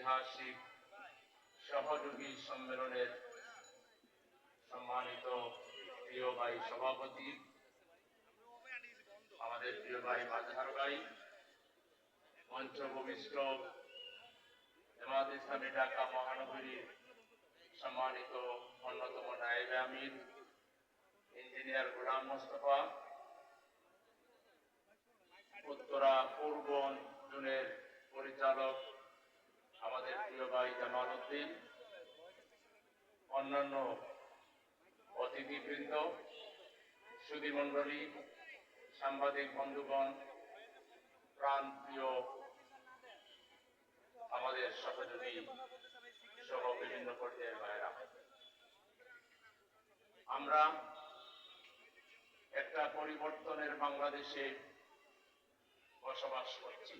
ঐতিহাসিক সহযোগী সম্মেলনের সম্মানিত প্রিয় ভাই সভাপতি, আমাদের প্রিয় ভাই মাজহার ভাই মঞ্চ ভূমিষ্ঠ জামাত ঢাকা মহানগরীর সম্মানিত অন্যতম নায়েবে আমির, ইঞ্জিনিয়ার গোলাম মোস্তফা, উত্তরা পূর্ব জোনের পরিচালক ভাই জামাল উদ্দিন অন্যান্য অতিথিবৃন্দ, সুধীমণ্ডলী, সাংবাদিক বন্ধুগণ প্রাণ আমাদের সহযোগী সহ বিভিন্ন পর্যায়ের ভাইরা আমরা একটা পরিবর্তনের বাংলাদেশে বসবাস করছি।